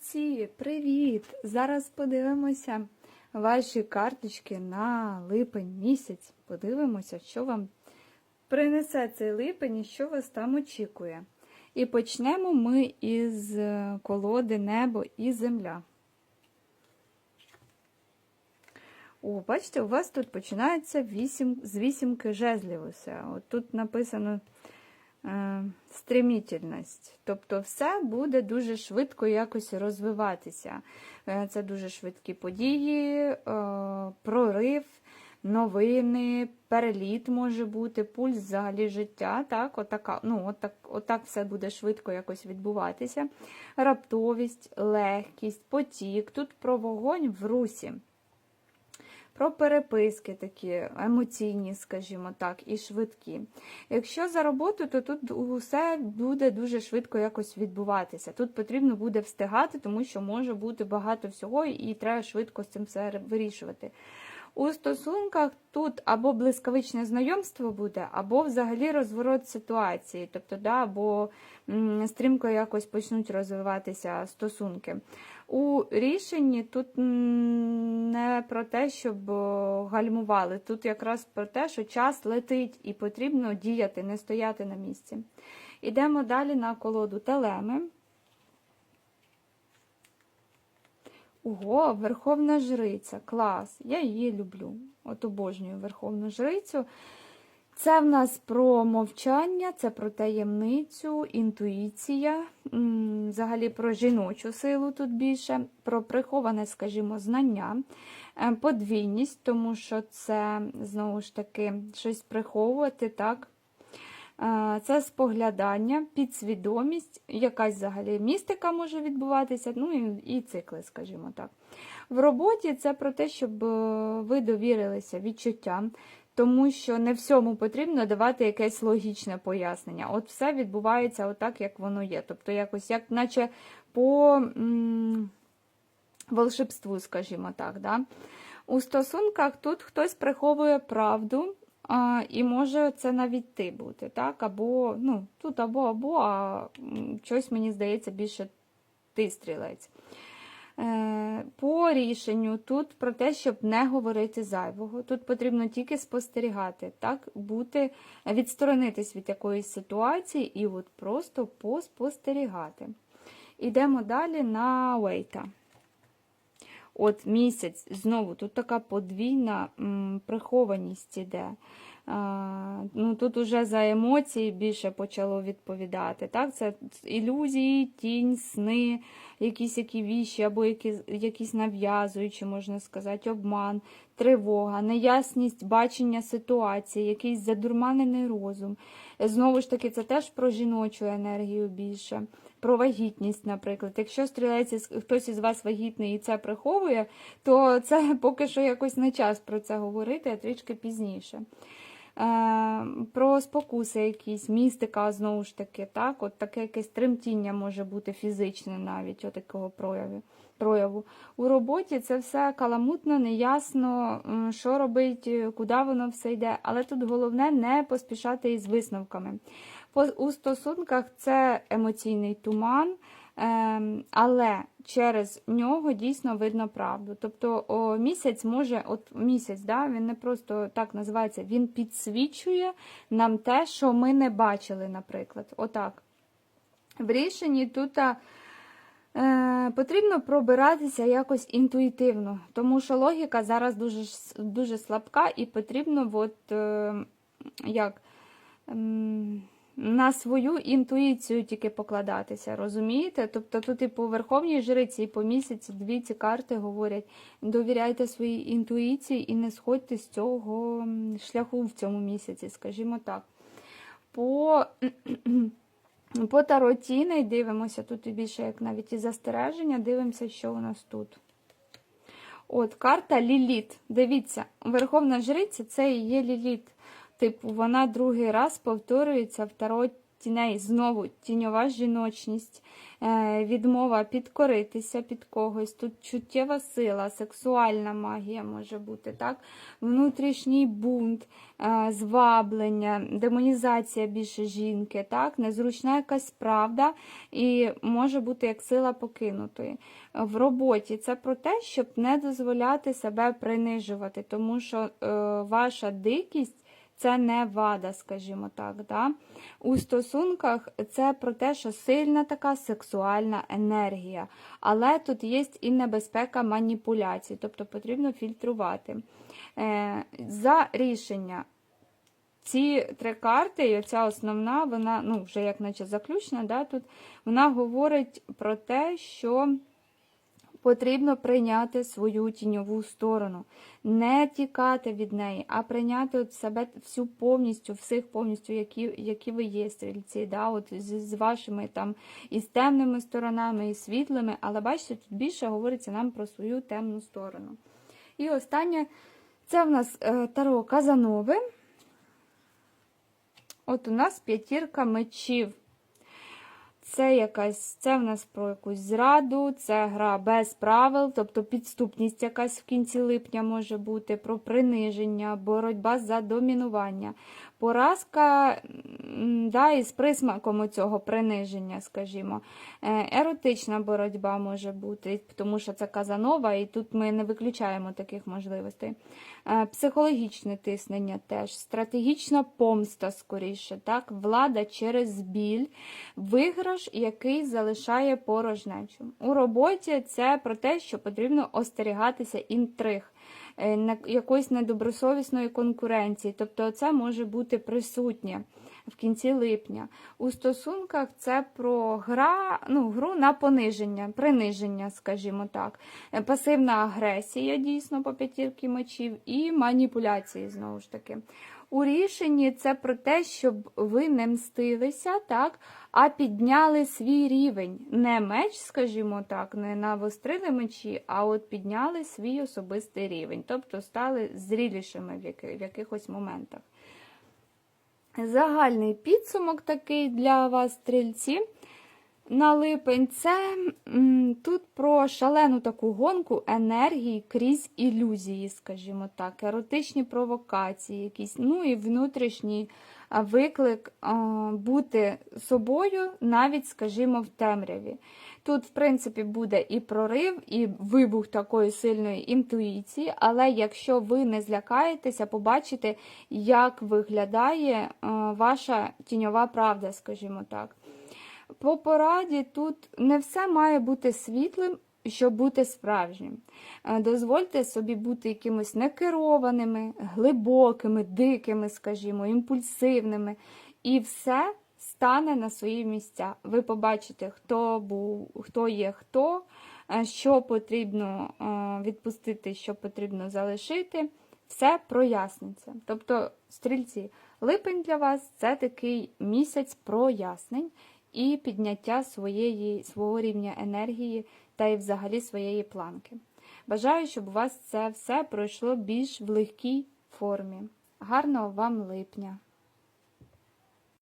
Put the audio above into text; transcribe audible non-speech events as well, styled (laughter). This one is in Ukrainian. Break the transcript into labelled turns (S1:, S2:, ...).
S1: Молодці, привіт! Зараз подивимося ваші карточки на липень місяць. Подивимося, що вам принесе цей липень і що вас там очікує. І почнемо ми із е, колоди Небо і Земля. О, бачите, у вас тут починається вісім, з вісімки жезлів. От тут написано стремітельність. Тобто все буде дуже швидко якось розвиватися. Е, Це дуже швидкі події, е, прорив, новини, переліт може бути, пульс взагалі життя. Так, отака, ну, отак, отак все буде швидко якось відбуватися. Раптовість, легкість, потік. Тут про вогонь в русі. Про переписки такі емоційні, скажімо так, і швидкі. Якщо за роботу, то тут усе буде дуже швидко якось відбуватися. Тут потрібно буде встигати, тому що може бути багато всього, і треба швидко з цим все вирішувати. У стосунках тут або блискавичне знайомство буде, або взагалі розворот ситуації, тобто, да, або стрімко якось почнуть розвиватися стосунки. У рішенні тут про те, щоб гальмували, тут якраз про те, що час летить і потрібно діяти, не стояти на місці. Йдемо далі на колоду телеми. Ого, Верховна Жриця, клас. Я її люблю. От обожнюю Верховну Жрицю. Це в нас про мовчання, це про таємницю, інтуїція, взагалі про жіночу силу тут більше, про приховане, скажімо, знання, е, подвійність, тому що це знову ж таки щось приховувати, так? Е, Це споглядання, підсвідомість, якась взагалі містика може відбуватися, ну і, і цикли, скажімо так. В роботі це про те, щоб е, ви довірилися відчуттям, тому що не всьому потрібно давати якесь логічне пояснення. От все відбувається отак, як воно є. Тобто, якось, як наче по м, волшебству, скажімо так. Да? У стосунках тут хтось приховує правду. А, і може це навіть ти бути, так? Або, ну, тут або, або, а щось мені здається більше ти стрілець. Е, По рішенню тут про те, щоб не говорити зайвого. Тут потрібно тільки спостерігати, так? Бути, відсторонитись від якоїсь ситуації і от просто поспостерігати. Ідемо далі на Уейта. От місяць, знову тут така подвійна прихованість іде. Ну, Тут уже за емоції більше почало відповідати. Так? Це ілюзії, тінь, сни, якісь які віші, або які, якісь нав'язуючі, можна сказати, обман, тривога, неясність бачення ситуації, якийсь задурманений розум. Знову ж таки, це теж про жіночу енергію більше, про вагітність, наприклад. Якщо стрілець хтось із вас вагітний і це приховує, то це (laughs) поки що якось не час про це говорити, а трішки пізніше. Е, Про спокуси якісь, містика, знову ж таки, так, от таке якесь тремтіння може бути фізичне навіть от такого прояву. прояву. У роботі це все каламутно, неясно, що робить, куди воно все йде, але тут головне не поспішати із висновками. У стосунках це емоційний туман, але через нього дійсно видно правду. Тобто о, місяць може, от місяць, да, він не просто так називається, він підсвічує нам те, що ми не бачили, наприклад. Отак. В рішенні тут е, потрібно пробиратися якось інтуїтивно, тому що логіка зараз дуже, дуже слабка і потрібно от, е, як, ем, на свою інтуїцію тільки покладатися, розумієте? Тобто тут і по Верховній Жриці, і по місяці дві ці карти говорять, довіряйте своїй інтуїції і не сходьте з цього шляху в цьому місяці, скажімо так. По (clears throat) по таротіни дивимося, тут і більше як навіть і застереження, дивимося, що у нас тут. От, карта Ліліт. Дивіться, Верховна Жриця це і є Ліліт. Типу, вона другий раз повторюється в таро, тіней знову тіньова жіночність, е, відмова підкоритися під когось. Тут чуттєва сила, сексуальна магія може бути, так? внутрішній бунт, е, зваблення, демонізація більше жінки, так? незручна якась правда і може бути як сила покинутої. В роботі це про те, щоб не дозволяти себе принижувати, тому що е, ваша дикість. Це не вада, скажімо так. Да? У стосунках це про те, що сильна така сексуальна енергія. Але тут є і небезпека маніпуляцій, тобто потрібно фільтрувати. Е, За рішення ці три карти, і оця основна, вона ну, вже як наче заключна, да, тут вона говорить про те, що потрібно прийняти свою тіньову сторону, не тікати від неї, а прийняти от себе всю повністю, всіх повністю, які які ви є стрільці, да, от з, з вашими там і з темними сторонами, і світлими, але бачите, тут більше говориться нам про свою темну сторону. І останнє, це в нас е, Таро Казанови. От у нас п'ятірка мечів. Це якась, це в нас про якусь зраду, це гра без правил, тобто підступність якась в кінці липня може бути, про приниження, боротьба за домінування. Поразка да, із присмаком цього приниження, скажімо. Е, Еротична боротьба може бути, тому що це Казанова, і тут ми не виключаємо таких можливостей. Е, Психологічне тиснення теж, стратегічна помста, скоріше, так, влада через біль, виграш, який залишає порожнечу. У роботі це про те, що потрібно остерігатися інтриг. Е, Якоїсь недобросовісної конкуренції, тобто це може бути присутнє в кінці липня. У стосунках це про гра, ну, гру на пониження, приниження, скажімо так, Е, пасивна агресія дійсно по п'ятірки мечів і маніпуляції знову ж таки. У рішенні це про те, щоб ви не мстилися, так, а підняли свій рівень. Не меч, скажімо так, не навострили мечі, а от підняли свій особистий рівень, тобто стали зрілішими в, яки- в якихось моментах. Загальний підсумок такий для вас, стрільці. На липень це м, тут про шалену таку гонку енергії крізь ілюзії, скажімо так, еротичні провокації, якісь, ну і внутрішній виклик а, бути собою, навіть, скажімо, в темряві. Тут, в принципі, буде і прорив, і вибух такої сильної інтуїції, але якщо ви не злякаєтеся, побачите, як виглядає а, ваша тіньова правда, скажімо так. По пораді тут не все має бути світлим, щоб бути справжнім. Е, Дозвольте собі бути якимось некерованими, глибокими, дикими, скажімо, імпульсивними. І все стане на свої місця. Ви побачите, хто був, хто є хто, е, що потрібно е, відпустити, що потрібно залишити. Все проясниться. Тобто, стрільці, липень для вас це такий місяць прояснень і підняття своєї, свого рівня енергії та й взагалі своєї планки. Бажаю, щоб у вас це все пройшло більш в легкій формі. Гарного вам липня!